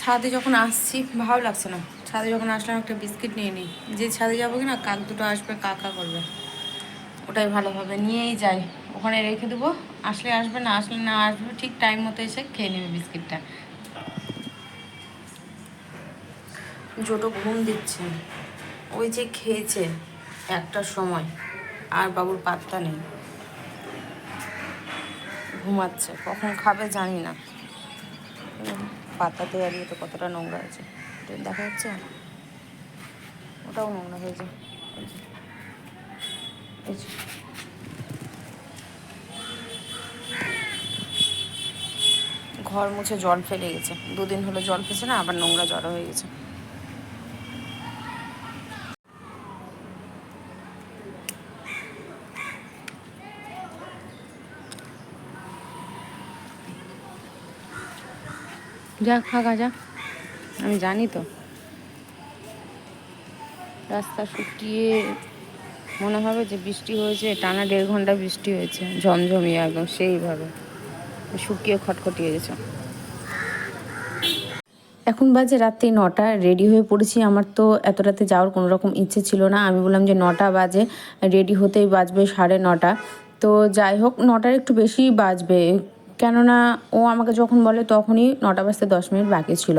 ছাদে যখন আসছি, ভালো লাগছে না। ছাদে যখন আসলাম, একটা বিস্কিট নিয়ে নিই। যে ছাদে যাব কি না কাক দুটো আসবে, কাকা করবে। ওটাই ভালো হবে নিয়েই যাই। ওখানে রেখে দেবো। আসলে আসবে না, আসলে না আসবে, ঠিক টাইম মতো এসে খেয়ে নেবে বিস্কিটটা। জোটো ঘুম দিচ্ছে। ওই যে খেয়েছে একটার সময়, আর বাবুর পাত্তা নেই। ঘুমাচ্ছে, কখন খাবে জানি না। পাতাতে আর তো কতটা নোংরা আছে দেখা যাচ্ছে? ওটাও নোংরা হয়েছে। ঘর মুছে জল ফেলে গেছে। দুদিন হলো জল ফেছে না, আবার নোংরা জড়ো হয়ে গেছে। যা খাগা যা আমি জানি তো। রাস্তা শুকিয়ে মনে হবে যে বৃষ্টি হয়েছে, টানা দেড় ঘণ্টা বৃষ্টি হয়েছে, ঝমঝমিয়ে একদম সেইভাবে। শুকিয়ে খটখটিয়ে গেছে। এখন বাজে রাত্রি নটা, রেডি হয়ে পড়েছি। আমার তো এত রাতে যাওয়ার কোনো রকম ইচ্ছে ছিল না। আমি বললাম যে নটা বাজে, রেডি হতেই বাজবে সাড়ে নটা। তো যাই হোক, নটার একটু বেশি বাজবে। কেননা ও আমাকে যখন বলে তখনই নটা বাজতে দশ মিনিট বাকি ছিল।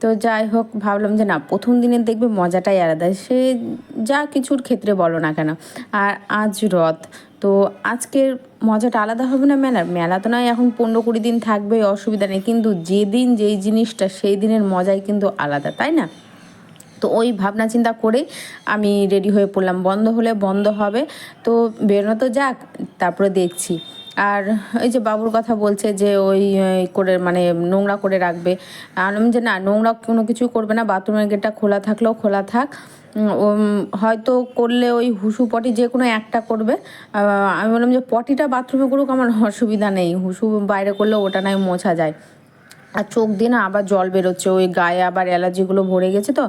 তো যাই হোক, ভাবলাম যে না, প্রথম দিনের দেখবে মজাটাই আলাদা। সে যা কিছুর ক্ষেত্রে বলো না কেন। আর আজ রথ, তো আজকের মজাটা আলাদা হবে না মেলার মেলা তো নয়, এখন পনেরো কুড়ি দিন থাকবে অসুবিধা নেই। কিন্তু যেদিন যেই জিনিসটা, সেই দিনের মজাই কিন্তু আলাদা, তাই না? তো ওই ভাবনা চিন্তা করে আমি রেডি হয়ে পড়লাম। বন্ধ হলে বন্ধ হবে। তো বেরোনো তো যাক, তারপরে দেখছি। আর ওই যে বাবুর কথা বলছে যে ওই করে মানে নোংরা করে রাখবে। আমি যে না, নোংরা কোনো কিছু করবে না, বাথরুমের গেটটা খোলা থাকলেও খোলা থাক। হয়তো করলে ওই হুসু পটি যে কোনো একটা করবে। আমি বললাম যে পটিটা বাথরুমে করুক, আমার অসুবিধা নেই। হুসু বাইরে করলে ওটা নয় মোছা যায়। আর চোখ দিয়ে না আবার জল বেরোচ্ছে, ওই গায়ে আবার অ্যালার্জিগুলো ভরে গেছে তো।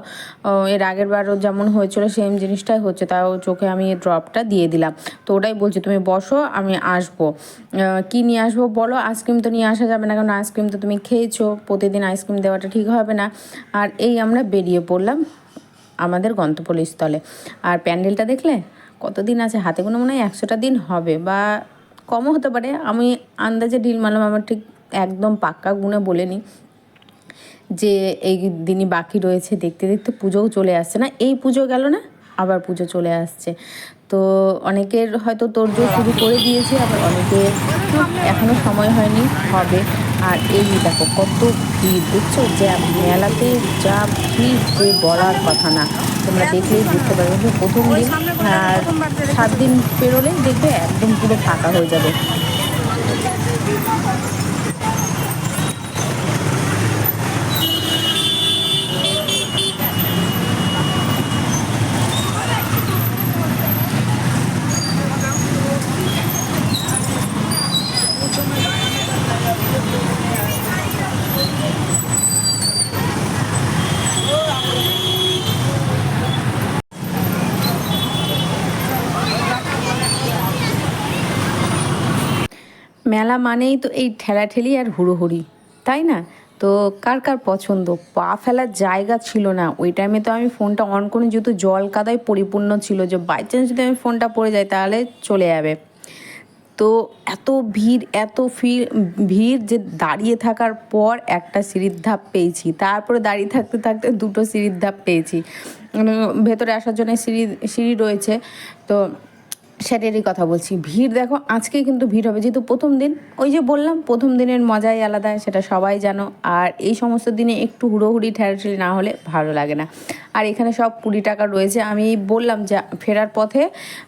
এর আগের বারও যেমন হয়েছিল সেম জিনিসটাই হচ্ছে, তাও চোখে আমি ড্রপটা দিয়ে দিলাম। তো ওটাই বলছি, তুমি বসো, আমি আসব। কি নিয়ে আসব বলো? আইসক্রিম তো নিয়ে আসা যাবে না, কারণ আইসক্রিম তো তুমি খেয়েছো, প্রতিদিন আইসক্রিম দেওয়াটা ঠিক হবে না। আর এই আমরা বেরিয়ে পড়লাম আমাদের গন্তব্যস্থলে। আর প্যান্ডেলটা দেখলে কতদিন আছে? হাতে কোনো মনে হয় একশোটা দিন হবে, বা কমও হতে পারে। আমি আন্দাজে ঢিল মারলাম, আমার ঠিক একদম পাক্কা গুণে বলিনি যে এই দিনই বাকি রয়েছে, দেখতে দেখতে পুজোও চলে আসছে না। এই পুজো গেল না, আবার পুজো চলে আসছে। তো অনেকের হয়তো তোরজোর শুরু করে দিয়েছে, আবার অনেকে এখনও সময় হয়নি, হবে। আর এই দেখো কত ভিড় দেখছ যে মেলাতে যা ভিড়, যে বলার কথা না। তোমরা দেখলেই বুঝতে পারবে প্রথম দিন, আর সাত দিন পেরোলেই দেখবে একদম পুরো ফাঁকা হয়ে যাবে। মানেই তো এই ঠেলাঠেলি আর হুড়োহুড়ি, তাই না? তো কার কার পছন্দ? পা ফেলার জায়গা ছিল না। ওই টাইমে তো আমি ফোনটা অন করে যেহেতু জল কাদায় পরিপূর্ণ ছিল, যে বাই চান্স যদি আমি ফোনটা পড়ে যাই তাহলে চলে যাবে। তো এত ভিড় এত ভিড় ভিড় যে দাঁড়িয়ে থাকার পর একটা সিঁড়ির ধাপ পেয়েছি। তারপরে দাঁড়িয়ে থাকতে থাকতে দুটো সিঁড়ির ধাপ পেয়েছি। ভেতরে আসার জন্য সিঁড়ি সিঁড়ি রয়েছে। তো সেটারই কথা বলছি। ভিড় দেখো আজকে কিন্তু ভিড় হবে। যেহেতু প্রথম দিন, ওই যে বললাম, প্রথম দিনের মজাই আলাদা, সেটা সবাই জানো। আর এই সমস্ত দিনে একটু হুড়োহুড়ি, ঠেলাঠেলি না হলে ভালো লাগে না। আর এখানে সব কুড়ি টাকা রয়েছে। আমি বললাম যে, ফেরার পথে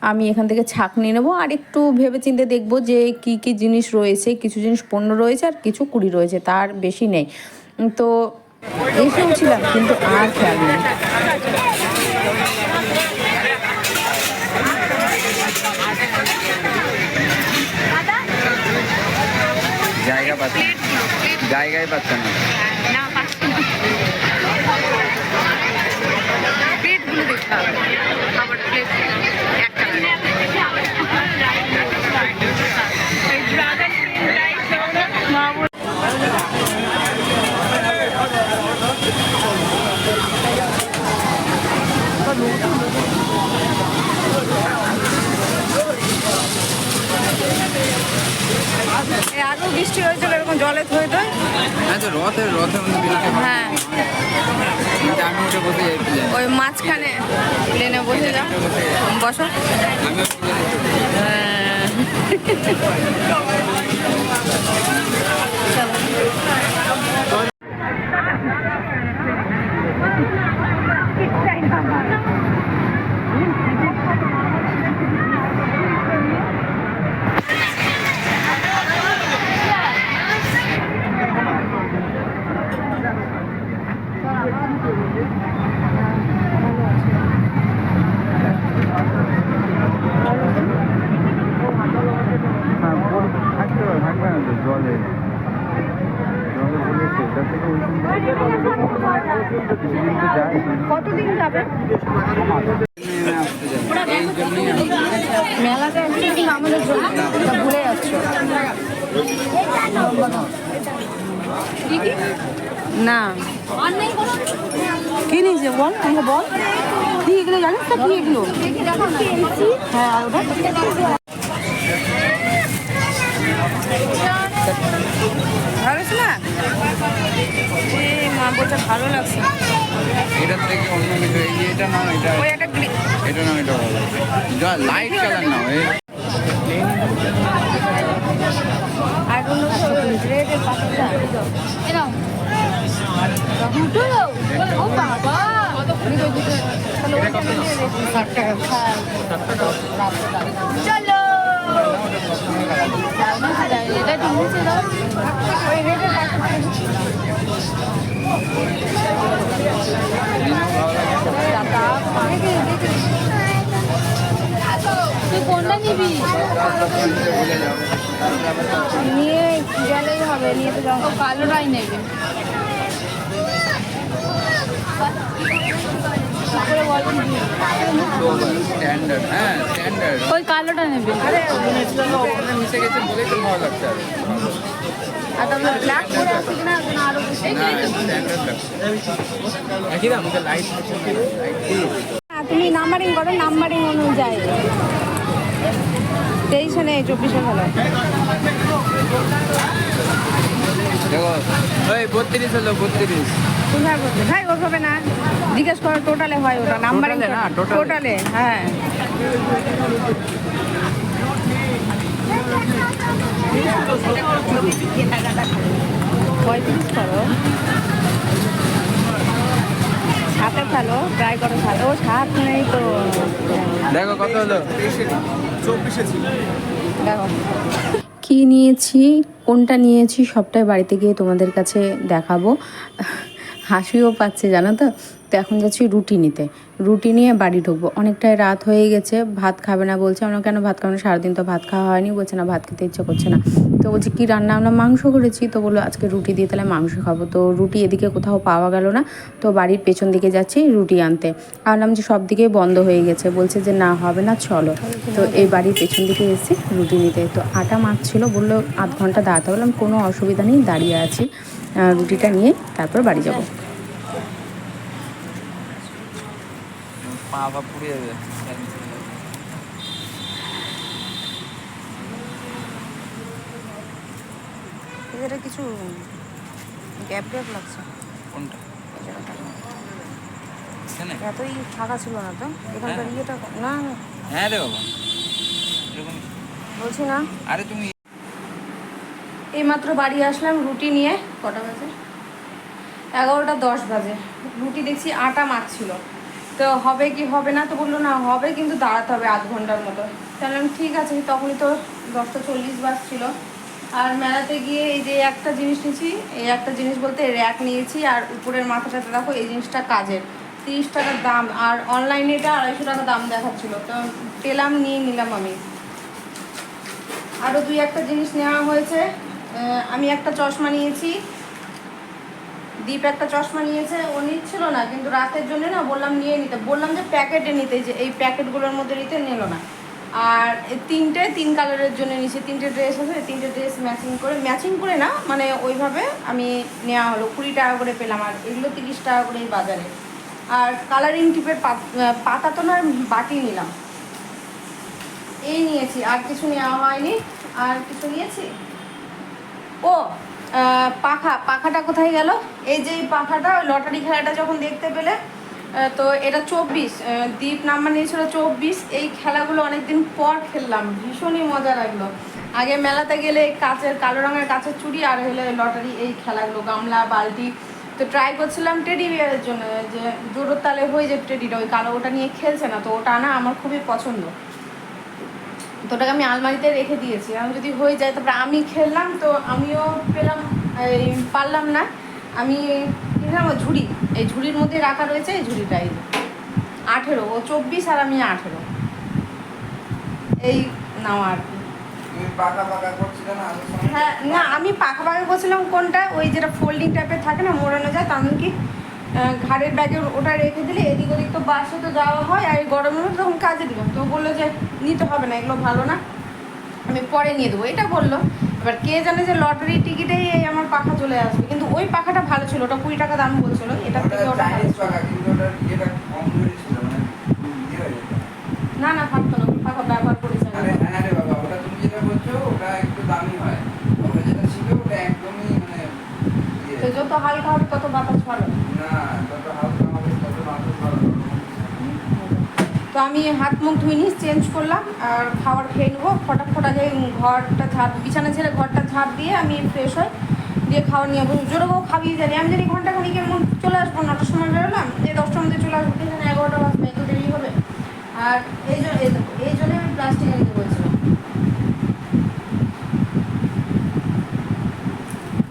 আমি এখান থেকে ছাক নিয়ে নেব আর একটু ভেবে চিন্তে দেখব যে, কি কি জিনিস রয়েছে। কিছু জিনিস পণ্য রয়েছে আর কিছু কুড়ি রয়েছে, তার বেশি নেই। তো এসেও ছিলাম, কিন্তু আর খেয়াল নেই জায়গা পাচ্ছে জায়গায় পাচ্ছে না না পাচ্ছি না প্লেটগুলো দেখতে হবে খাবার প্লেট একটা এর আগেও বৃষ্টি হয়েছিল এরকম জলে থয়ে থয়ে হ্যাঁ তো রথে রথে মধ্যে হ্যাঁ। আমি উঠে বসে যাই ওই মাঝখানে প্লেনে বসে যাও। বসো আমিও প্লেনে হ্যাঁ বল থাকতে হবে থাকবে না তো জলে জলে বলেছে তার থেকে ওই কিছুদিন তো যায় কতদিন আমাদের ভুলে যাচ্ছ? না। কি নিয়েছে বল? আমাকে বল। কি এগুলো জানিস তো কি এগুলো? হ্যাঁ ওটা ভালো লাগছে না এ বলছে ভালো লাগছে। এটার থেকে অন্য কিছু? এই যে এটা না এটা ওই একটা এটা না এটা ভালো। যা লাইট কালার না এই। আর অন্য রেডের পাতাটা। ও বাবা। চলো। এটা দাও ওই রেডের তুই কোনটা নিবি ভুলে যাও নিয়ে গেলেই হবে নিয়ে তো যাও কালোটাই নেবে। স্ট্যান্ডার্ড হ্যাঁ ওই কালোটা নেবে। আরে মিশে গেছে বলেই তো ভালো লাগছে হ্যাঁ, তুমি নাম্বারিং করো নাম্বারিং অনুযায়ী। তেইশে নেই চব্বিশে দেখো ওই বত্রিশ হলো বত্রিশ। কোথায় বলছে ভাই ওভাবে না। জিজ্ঞেস করো টোটালে হয় ওটা নাম্বারিং না, টোটালে হ্যাঁ। পঁয়ত্রিশ করো। ফেলো ট্রাই করো ভালো ও সাত নেই তো। দেখো কত হলো? দেখো। কি নিয়েছি কোনটা নিয়েছি সবটাই বাড়িতে গিয়ে তোমাদের কাছে দেখাবো। হাসিও পাচ্ছে জানো তো? তো এখন যাচ্ছি রুটি নিতে। রুটি নিয়ে বাড়ি ঢুকবো। অনেকটাই রাত হয়ে গেছে, ভাত খাবে না বলছে। আমরা কেন ভাত খাব না? সারাদিন তো ভাত খাওয়া হয়নি। বলছে, না, ভাত খেতে ইচ্ছে করছে না। তো বলছি, কি রান্না আমরা মাংস করেছি? তো বলল, আজকে রুটি দিয়ে তাহলে মাংস খাব। তো রুটি এদিকে কোথাও পাওয়া গেল না। তো বাড়ির পেছন দিকে যাচ্ছি রুটি আনতে। ভাবলাম যে সব দিকেই বন্ধ হয়ে গেছে। বলছে যে, না, হবে না, চলো। তো এই বাড়ির পেছন দিকে এসেছি রুটি নিতে। তো আটা মাছ ছিল বলল, আধ ঘণ্টা দাঁড়াতে। বললাম, কোনো অসুবিধা নেই, দাঁড়িয়ে আছি। রুটিটা নিয়ে তারপর বাড়ি যাব। পা পা পুড়ে যাবে এদের কিছু গ্যাপ গ্যাপ লাগছে। কোনটা? এতই ফাঁকা ছিল না তো? এখানকার ইয়েটা না না, হ্যাঁ রে বাবা। এরকম বলছি না। আরে তুমি এইমাত্র বাড়ি আসলাম রুটি নিয়ে কটা বাজে? এগারোটা দশ বাজে। রুটি দেখছি আটা মাখছিল। তো হবে কি হবে না তো বলল, না, হবে কিন্তু দাঁড়াতে হবে আধ ঘণ্টার মতো। তাহলে আমি, ঠিক আছে। তখনই তো দশটা চল্লিশ বাজছিল। আর মেলাতে গিয়ে এই যে একটা জিনিস নিয়েছি, এই একটা জিনিস বলতে র্যাক নিয়েছি, আর উপরের মাথাটাতে দেখো এই জিনিসটা কাজের। তিরিশ টাকার দাম, আর অনলাইনে এটা আড়াইশো টাকা দাম দেখাচ্ছিল। তো পেলাম, নিয়ে নিলাম আমি। আরও দুই একটা জিনিস নেওয়া হয়েছে। আমি একটা চশমা নিয়েছি দীপ একটা চশমা নিয়েছে, ও নিচ্ছিল না, কিন্তু রাতের জন্য না বললাম নিয়ে নিতে। বললাম যে প্যাকেটে নিতে, যে এই প্যাকেটগুলোর মধ্যে নিতে নিল না। আর তিনটে, তিন কালারের জন্য নিয়েছি, তিনটে ড্রেস আছে, তিনটে ড্রেস ম্যাচিং করে ম্যাচিং করে না মানে ওইভাবে আমি নেওয়া হলো, কুড়ি টাকা করে পেলাম, আর এগুলো তিরিশ টাকা করে বাজারে। আর কালারিং টিপের পাতা তো না, বাটি নিলাম। এই নিয়েছি, আর কিছু নেওয়া হয়নি, আর কিছু নিয়েছি? ও পাখা, পাখাটা কোথায় গেল? এই যে পাখাটা লটারি খেলাটা যখন দেখতে পেলে তো এটা চব্বিশ দ্বীপ নাম্বার নিয়েছিল চব্বিশ। এই খেলাগুলো অনেকদিন পর খেললাম, ভীষণই মজা লাগল। আগে মেলাতে গেলে কাচের, কালো রঙের কাচের চুড়ি আর হলে লটারি, এই খেলাগুলো, গামলা, বালতি। তো ট্রাই করছিলাম টেডি বিয়ারের জন্য, যে জোরের তালে হয়ে যে টেডিটা ওই কালো ওটা নিয়ে খেলছে না, তো ওটা না আমার খুবই পছন্দ। তো ওটাকে আমি আলমারিতে রেখে দিয়েছি। আমি যদি হয়ে যায় তারপরে আমি খেললাম তো আমিও পেলাম এই পারলাম না। আমি কিনলাম ঝুড়ি। এই ঝুড়ির মধ্যে রাখা রয়েছে এই ঝুড়িটাই আঠেরো ও চব্বিশ আর আমি আঠেরো। এই নাও আর কি। পাকা পাকা হ্যাঁ না আমি পাখা পাখা করছিলাম কোনটা? ওই যেটা ফোল্ডিং টাইপের থাকে না মোড়ানো যায় তেমন কি ঘাড়ের ব্যাগে ওটা রেখে দিলে এদিক ওদিক তো বাসে তো যাওয়া হয় আর এই গরমের মধ্যে তখন কাজে দিলাম। তো বলল যে নিতে হবে না এগুলো ভালো না। আমি পরে নিয়ে দেবো। এটা বলল। এবার কে জানে যে লটারি টিকিটেই এই আমার পাখা চলে আসবে। কিন্তু ওই পাখাটা ভালো ছিল ওটা কুড়ি টাকা দাম বলছিল। এটা থেকে ওটা মানে ইয়ে না না থাকতো না। পাখা ব্যবহার করেছে আমি। আরে হ্যাঁ রে বাবা ওটা তুমি যেটা বলছো ওটা একটু দামি হয় ওটা যেটা ছিল ওটা একদমই মানে ইয়ে। তো যত হালকা হবে তত বাতাস ভালো না যত হালকা হবে তত বাতাস ভালো তো আমি হাত মুখ ধুয়ে নিয়ে চেঞ্জ করলাম আর খাবার খেয়ে নেব। ফটাফট আগে ঘরটা ঝাড় বিছানা ছেড়ে ঘরটা ঝাড় দিয়ে আমি ফ্রেশ হই। দিয়ে খাবার নিয়ে বসবো জোরে বউ খাবিয়ে জানি। আমি জানি ঘণ্টা খানিকের মধ্যে চলে আসব, নটার সময় বেরোলাম। যে দশটার মধ্যে চলে আসব, এখানে এগারোটা বাজবে এত দেরি হবে। আর এই জন্য এই জন্য আমি প্লাস্টিক নিতে বলছিলাম।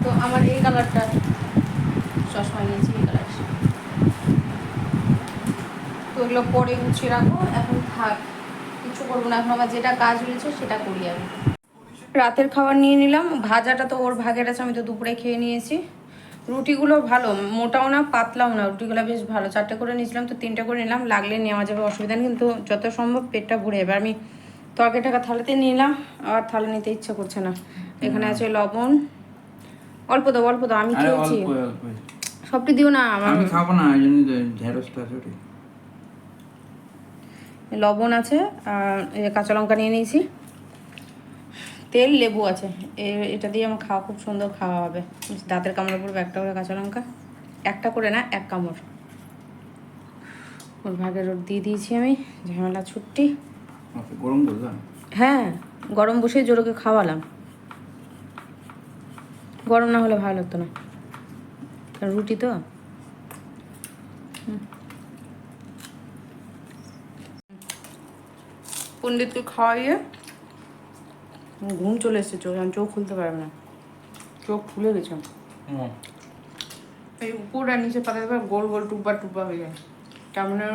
তো আমার এই কালারটা চশমা নিয়েছি এই কালার তো এগুলো পরে গুছিয়ে রাখব এখন থাক। কিছু করব না এখন আমার যেটা কাজ রয়েছে সেটা করি আমি। রাতের খাবার নিয়ে নিলাম ভাজাটা তো ওর ভাগের আছে আমি তো দুপুরে খেয়ে নিয়েছি। রুটিগুলো ভালো মোটাও না পাতলাও না রুটিগুলো বেশ ভালো। চারটে করে নিয়েছিলাম তো তিনটে করে নিলাম লাগলে নেওয়া যাবে অসুবিধা নেই কিন্তু যত সম্ভব পেটটা ভরে যাবে। আমি তরকারি টাকা থালাতে নিলাম আর থালা নিতে ইচ্ছা করছে না। এখানে আছে লবণ। অল্প দাও অল্প দাও আমি খেয়েছি। সবটি দিও না আমার আমি খাব না এই জন্য ঢেঁড়সটা আছে ওটাই। লবণ আছে আর এই কাঁচা লঙ্কা নিয়ে নিয়েছি। তেল লেবু আছে। এটা দিয়ে আমার খাওয়া খুব সুন্দর খাওয়া হবে। দাঁতের কামড়ে পড়বে একটা করে কাঁচা লঙ্কা একটা করে না এক কামড়। ওর ভাগের রোদ দিয়ে দিয়েছি আমি ঝামেলা ছুটি ওকে গরম হ্যাঁ গরম বসে জোরকে খাওয়ালাম। গরম না হলে ভালো লাগতো না। রুটি তো? হুম। পণ্ডিতকে খাওয়াইয়ে ঘুম চলে এসেছে চোখ আমি চোখ খুলতে পারবে না। চোখ খুলে গেছে। এই উপর আর নিচে পাতা দেবে গোল গোল টুব্বা টুব্বা হয়ে যায়। কেমন যেন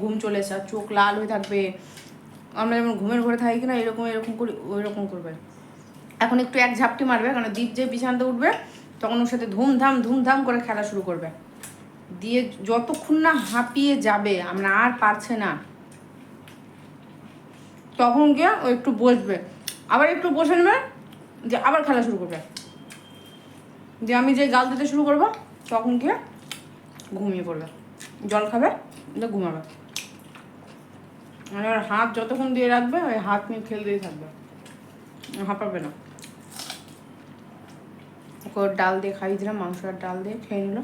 ঘুম চলে এসে আর চোখ লাল হয়ে থাকবে। আমরা যেমন ঘুমের ঘরে থাকি কিনা এরকম এরকম করি ওই রকম করবে। এখন একটু এক ঝাপটি মারবে কারণ দ্বীপ যে বিছানাতে উঠবে তখন ওর সাথে ধুমধাম ধুমধাম করে খেলা শুরু করবে। দিয়ে যতক্ষণ না হাঁপিয়ে যাবে আমরা আর পারছে না। তখন গিয়ে ও একটু বসবে। আবার একটু বসে নেবে যে আবার খেলা শুরু করবে। যে আমি যে গাল দিতে শুরু করব, তখন গিয়ে ঘুমিয়ে পড়বে। জল খাবে দিয়ে ঘুমাবে। মানে ওর হাত যতক্ষণ দিয়ে রাখবে, ওই হাত নিয়ে খেলতেই থাকবে। হাঁপাবে না। ওকে ডাল দিয়ে খাইয়ে দিলাম মাংস আর ডাল দিয়ে খেয়ে নিল